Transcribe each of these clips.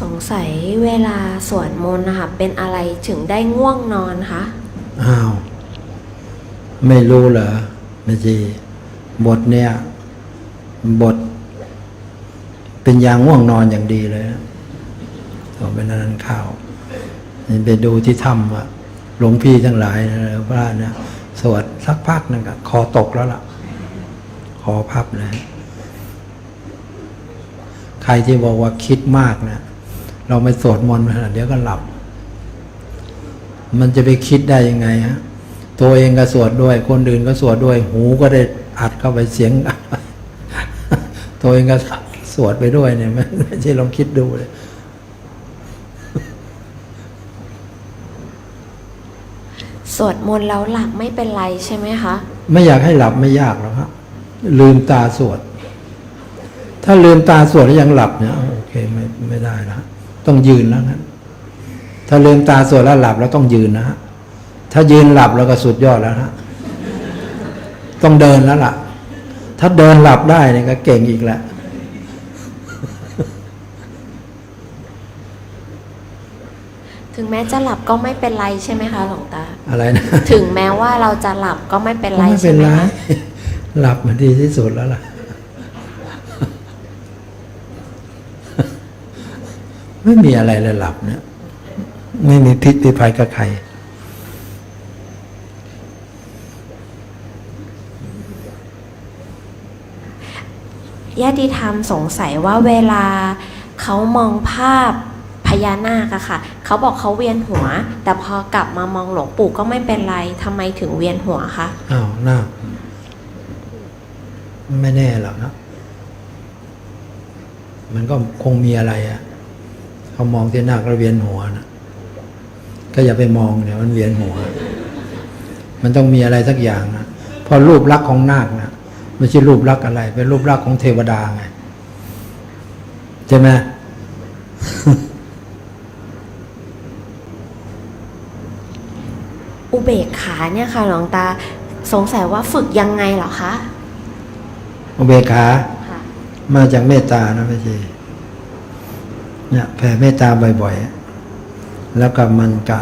สงสัยเวลาสวดมนต์นะคะเป็นอะไรถึงได้ง่วงนอนคะอ้าว ไม่รู้เหรอแม่จีบทเนี่ย บท เป็นยางง่วงนอนอย่างดีเลยนะเอาเป็นนั้นข่าวนี่ไปดูที่ถ้ำว่าหลวงพี่ทั้งหลายนะพระนะสวดสักพักหนึงก็คอตกแล้วล่ะ คอพับเลยใครที่บอกว่าคิดมากนะ เราไม่สวดมนต์ขนาดเดี๋ยวก็หลับ มันจะไปคิดได้ยังไงฮะตัวเองก็สวดด้วย คนอื่นก็สวดด้วย หูก็ได้อัดเข้าไปเสียงอัดไปตัวเองก็สวดไปด้วยเนี่ยไม่ไม่ใช่ลองคิดดูเลยสวดมนต์แล้วหลับไม่เป็นไรใช่ไหมคะ ไม่อยากให้หลับไม่ยากหรอกครับลืมตาสวด ถ้าลืมตาสวดแล้วยังหลับเนี่ยโอเคไม่ไม่ได้แล้ว ต้องยืนแล้วงั้นถ้าลืมตาสวดแล้วหลับแล้วต้องยืนนะฮะถ้ายืนหลับแล้วก็สุดยอดแล้วนะต้องเดินแล้วล่ะ ถ้าเดินหลับได้เนี่ยก็เก่งอีกแหละถึงแม้จะหลับก็ไม่เป็นไรใช่ไหมคะหลวงตา อะไรนะ ถึงแม้ว่าเราจะหลับก็ไม่เป็นไรไม่ใช่เป็นไหมไรคะหลับมันดีที่สุดแล้วล่ะ ไม่มีอะไรเลยหลับเนี่ยไม่มีพิษมีภัยกับใครญาติธรรมสงสัยว่าเวลาเขามองภาพพญานาคอะค่ะเขาบอกเขาเวียนหัว แต่พอกลับมามองหลวงปู่ก็ไม่เป็นไรทำไมถึงเวียนหัวคะอ้าวนาคไม่แน่หรอกนะ มันก็คงมีอะไรอะ่ะเขามองที่นาคแล้วเวียนหัวนะก็อย่าไปมองเนี่ยมันเวียนหัว มันต้องมีอะไรสักอย่างนะเพราะรูปลักษณ์ของนาคนะไม่ใช่รูปลักษณ์อะไร เป็นรูปลักษณ์ของเทวดาไงใช่ไหมอุเบกขาเนี่ยค่ะหลวงตาสงสัยว่าฝึกยังไงเหรอคะ อุเบกขาค่ะมาจากเมตตานะไม่ใช่ เนี่ยแผ่เมตตาบ่อยๆ แล้วก็มันก็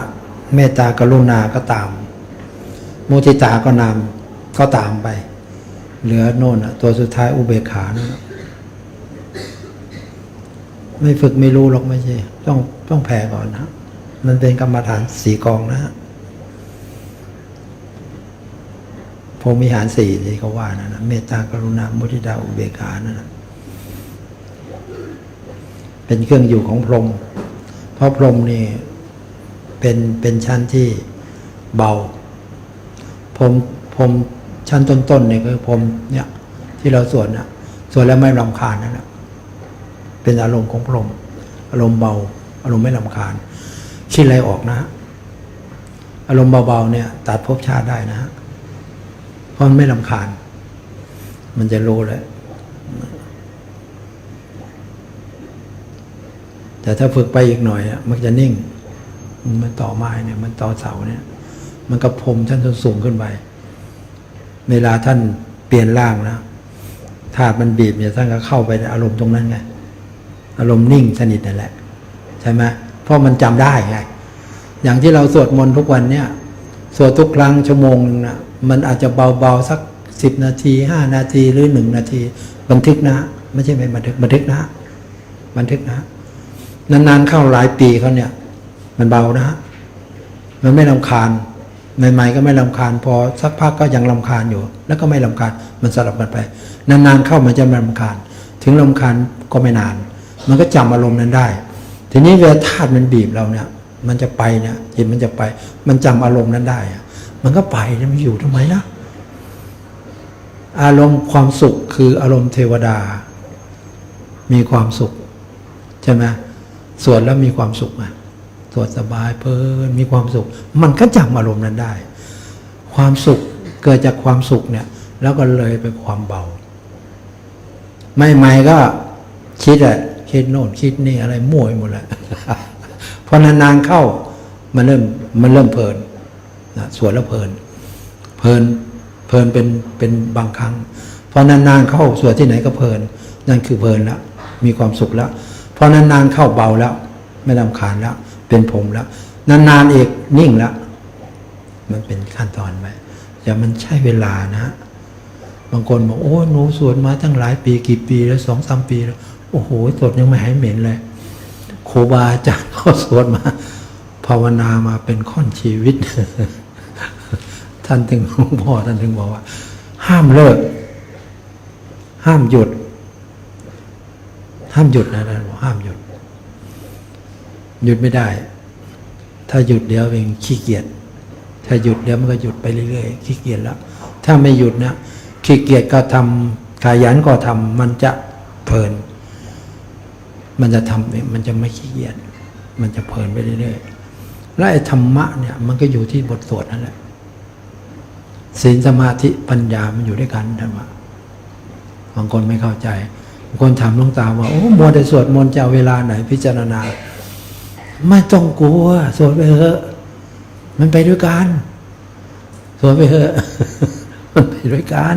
เมตตากรุณาก็ตาม มุทิตาก็นามก็ตามไป เหลือโน่นตัวสุดท้ายอุเบกขานะไม่ฝึกไม่รู้หรอกไม่ใช่ ต้องต้องแผ่ก่อนนะ มันเป็นกรรมฐานสีกองนะฮะพรมิหารสี่ที่เขาว่านะนะเมตตากรุณามุทิตาอุเบกขานั่นนะ เป็นเครื่องอยู่ของพรหมเพราะพรหมนี่เป็นเป็นชั้นที่เบาพรหมพรหมชั้นต้นๆเนี่ยคือพรหมเนี่ยที่เราสวดน่ะสวดแล้วไม่รำคาญนั่นแหละเป็นอารมณ์ของพรหมอารมณ์เบา อารมณ์ไม่รำคาญคิดอะไรออกนะ อารมณ์เบาๆเนี่ยตัดภพชาติได้นะเพราะมันไม่ลำคาญ มันจะรู้เลย แต่ถ้าฝึกไปอีกหน่อยมันจะนิ่ง มันต่อไม้เนี่ยมันต่อเสาเนี่ย มันก็พรมท่านจนสูงขึ้นไป เวลาท่านเปลี่ยนร่างนะธาตุมันบีบเนี่ยท่านก็เข้าไปในอารมณ์ตรงนั้นไงอารมณ์นิ่งสนิทนั่นแหละ ใช่ไหมเพราะมันจำได้ไงอย่างที่เราสวดมนต์ทุกวันเนี่ยสวดทุกครั้งชั่วโมงนึงนะมันอาจจะเบาๆสักสิบนาทีห้านาทีหรือหนึ่งนาที บันทึกนะ ไม่ใช่ไม่บันทึกบันทึกนะ บันทึกนะ นานๆเข้าหลายปีเขาเนี่ย มันเบานะฮะมันไม่ลำคาญใหม่ๆก็ไม่ลำคาญ พอสักพักก็ยังลำคาญอยู่ แล้วก็ไม่ลำคาญมันสลับกันไป นานๆเข้ามันจะไม่ลำคาญ ถึงลำคาญก็ไม่นาน มันก็จำอารมณ์นั้นได้ ทีนี้เวลาธาตุมันบีบเราเนี่ย มันจะไปเนี่ยจิตมันจะไป มันจำอารมณ์นั้นได้มันก็ไปมันอยู่ทำไมนะอารมณ์ความสุขคืออารมณ์เทวดา มีความสุข ใช่ไหม สวดแล้วมีความสุขอะสวดสบายเพลินมีความสุข มันก็จำอารมณ์นั้นได้ ความสุขเกิดจากความสุขเนี่ย แล้วก็เลยไปความเบา ไม่ไม่ก็คิดอะคิดโน่นคิดนี่อะไรมั่วไปหมดแหละพอนานๆเข้ามันเริ่มมันเริ่มเพลินนะสวดแล้วเพลิน เพลินเพลินเป็นเป็นบางครั้งพอนานๆเข้าสวดที่ไหนก็เพลิน นั่นคือเพลินล้วมีความสุขแล้ว พพอนานๆเข้าเบาแล้ว ไม่ลำคาญแล้ว เป็นผมแล้ว นานๆอีกนิ่งแล้ว มันเป็นขั้นตอนไปแต่มันใช้เวลานะฮะบางคนบอกโอ้หนูสวดมาตั้งหลายปีกี่ปีแล้วสองสามปีแล้ว โอ้โหสวดยังไม่หายเหม็นเลยครูบาอาจารย์เขาสวดมา ภาวนามาเป็นข้อนชีวิต ท่านถึงหลวงพ่อท่านถึงบอกว่า ห้ามเลิก ห้ามหยุด ห้ามหยุดนะท่านบอกห้ามหยุด หยุดไม่ได้ ถ้าหยุดเดี๋ยวเองขี้เกียจถ้าหยุดเดี๋ยวมันก็หยุดไปเรื่อยๆขี้เกียจแล้วถ้าไม่หยุดนะขี้เกียจก็ทำขยันก็ทำมันจะเพลิน มันจะทำเองมันจะไม่ขี้เกียจมันจะเพลินไปเรื่อยๆและไอ้ธรรมะเนี่ยมันก็อยู่ที่บทสวดนั่นแหละศีลสมาธิปัญญามันอยู่ด้วยกันธรรมะบางคนไม่เข้าใจ คนถามหลวงตาว่าโอ้มัวแต่สวดมนต์จะเอาเวลาไหนพิจารณา ไม่ต้องกลัวสวดไปเถอะ มันไปด้วยกันสวดไปเถอะ มันไปด้วยกัน